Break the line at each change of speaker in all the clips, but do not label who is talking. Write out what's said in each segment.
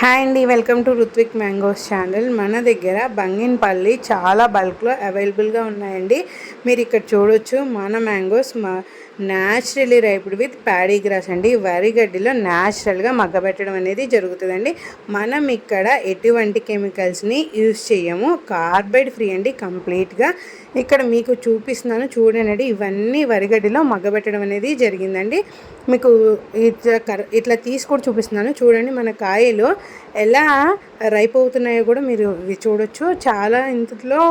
Hi అండి welcome to Ruthvik mangoes channel. మన దగ్గర బంగిన్పల్లి చాలా బల్క్లో అవైలబుల్గా ఉన్నాయండి. మీరు ఇక్కడ చూడొచ్చు మన మ్యాంగోస్ మా naturally riped with paddy grass అండి. వరి గడ్డిలో న్యాచురల్గా మగ్గబెట్టడం అనేది జరుగుతుందండి. మనం ఇక్కడ ఎటువంటి కెమికల్స్ని యూజ్ చేయము. కార్బైడ్ ఫ్రీ అండి కంప్లీట్గా. ఇక్కడ మీకు చూపిస్తున్నాను చూడండి ఇవన్నీ వరిగడ్డిలో మగ్గబెట్టడం అనేది జరిగిందండి. మీకు ఇట్లా ఇట్లా తీసి కూడా చూపిస్తున్నాను. చూడండి మన కాయలు ఎలా రైప్ అవుతున్నాయో కూడా మీరు చూడొచ్చు. చాలా ఇంతలో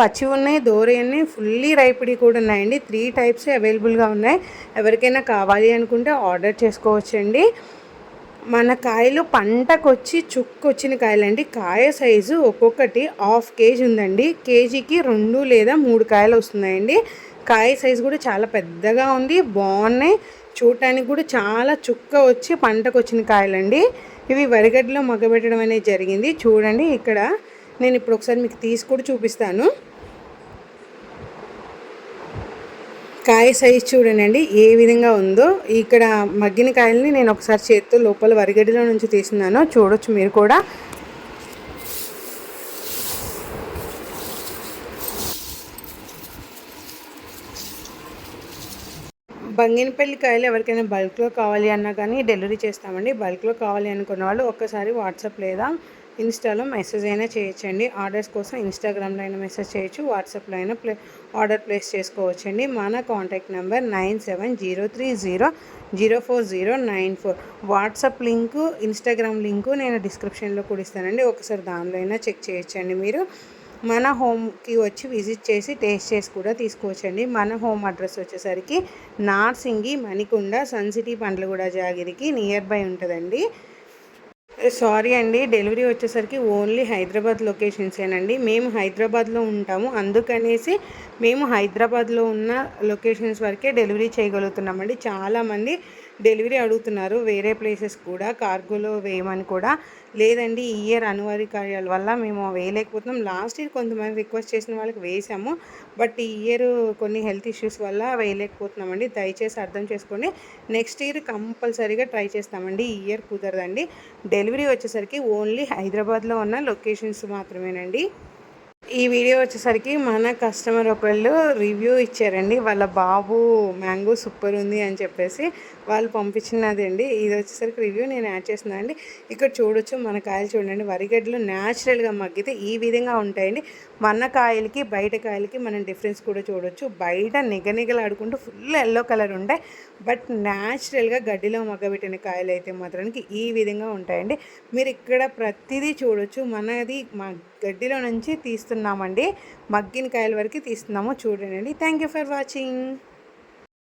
పచ్చి ఉన్నాయి దోర ఉన్నాయి ఫుల్లీ రైపిడి కూడా ఉన్నాయండి. త్రీ టైప్స్ అవైలబుల్గా ఉన్నాయి. ఎవరికైనా కావాలి అనుకుంటే ఆర్డర్ చేసుకోవచ్చండి. మన కాయలు పంటకొచ్చి చుక్కు వచ్చిన కాయలండి. కాయ సైజు ఒక్కొక్కటి హాఫ్ కేజీ ఉందండి. కేజీకి రెండు లేదా మూడు కాయలు వస్తున్నాయండి. కాయ సైజు కూడా చాలా పెద్దగా ఉంది బాగున్నాయి. చూడటానికి కూడా చాలా చుక్క వచ్చి పంటకు వచ్చిన కాయలండి. ఇవి వరిగడ్డలో మగ్గబెట్టడం అనేది జరిగింది. చూడండి ఇక్కడ. నేను ఇప్పుడు ఒకసారి మీకు తీసి కూడా చూపిస్తాను. కాయ సైజ్ చూడండి ఏ విధంగా ఉందో. ఇక్కడ మగ్గిన కాయల్ని నేను ఒకసారి చేత్తో లోపల వరిగడిలో నుంచి తీసినాను చూడొచ్చు మీరు కూడా. బంగినపల్లి కాయలు ఎవరికైనా బల్క్లో కావాలి అన్నా కానీ డెలివరీ చేస్తామండి. బల్క్లో కావాలి అనుకున్న వాళ్ళు ఒక్కసారి వాట్సాప్ లేదా ఇన్స్టాలో మెసేజ్ అయినా చేయొచ్చండి. ఆర్డర్స్ కోసం ఇన్స్టాగ్రామ్లో అయినా మెసేజ్ చేయొచ్చు వాట్సాప్లో అయినా ప్లే ఆర్డర్ ప్లేస్ చేసుకోవచ్చండి. మన contact number nine seven zero three zero zero four zero nine four. WhatsApp link Instagram link నేను డిస్క్రిప్షన్లో కూడా ఇస్తానండి. ఒకసారి దానిలో అయినా చెక్ చేయొచ్చండి మీరు. మన హోమ్కి వచ్చి విజిట్ చేసి టేస్ట్ చేసి కూడా తీసుకోవచ్చండి. మన హోమ్ అడ్రస్ వచ్చేసరికి నార్సింగి మణికొండ సన్ సిటీ పండ్లగూడ జాగిరికి నియర్ బై ఉంటుందండి. సారీ అండి డెలివరీ వచ్చేసరికి ఓన్లీ హైదరాబాద్ లొకేషన్సేనండి. మేము హైదరాబాద్లో ఉంటాము. అందుకనేసి మేము హైదరాబాద్లో ఉన్న లొకేషన్స్ వరకే డెలివరీ చేయగలుగుతున్నామండి. చాలామంది డెలివరీ అడుగుతున్నారు వేరే ప్లేసెస్ కూడా కార్గోలో వేయమని కూడా. లేదండి ఈ ఇయర్ కార్యాల వల్ల మేము వేయలేకపోతున్నాం. లాస్ట్ ఇయర్ కొంతమంది రిక్వెస్ట్ చేసిన వాళ్ళకి వేసాము. బట్ ఈ ఇయర్ కొన్ని హెల్త్ ఇష్యూస్ వల్ల వేయలేకపోతున్నామండి. దయచేసి అర్థం చేసుకోండి నెక్స్ట్ ఇయర్ కంపల్సరీగా ట్రై చేస్తామండి. ఈ ఇయర్ కుదరదండి. డెలివరీ వచ్చేసరికి ఓన్లీ హైదరాబాద్లో ఉన్న లొకేషన్స్ మాత్రమేనండి. ఈ వీడియో వచ్చేసరికి మన కస్టమర్ ఒకళ్ళు రివ్యూ ఇచ్చారండి. వాళ్ళ బాబు మ్యాంగో సూపర్ ఉంది అని చెప్పేసి వాళ్ళు పంపించినది అండి ఇది వచ్చేసరికి రివ్యూ నేను యాడ్ చేస్తున్నాను అండి ఇక్కడ చూడొచ్చు మన కాయలు చూడండి. వరిగడ్డలు న్యాచురల్గా మగ్గితే ఈ విధంగా ఉంటాయండి. మన కాయలకి బయట కాయలకి మనం డిఫరెన్స్ కూడా చూడొచ్చు. బయట నిగనిగలాడుకుంటూ ఫుల్ ఎల్లో కలర్ ఉంటాయి. బట్ న్యాచురల్గా గడ్డిలో మగ్గబెట్టిన కాయలు అయితే మాత్రానికి ఈ విధంగా ఉంటాయండి. మీరు ఇక్కడ ప్రతిదీ చూడొచ్చు. మనది మా గడ్డిలో నుంచి తీస్తున్నామండి మగ్గిన కాయల వరకు తీస్తున్నాము. చూడండి. Thank you for watching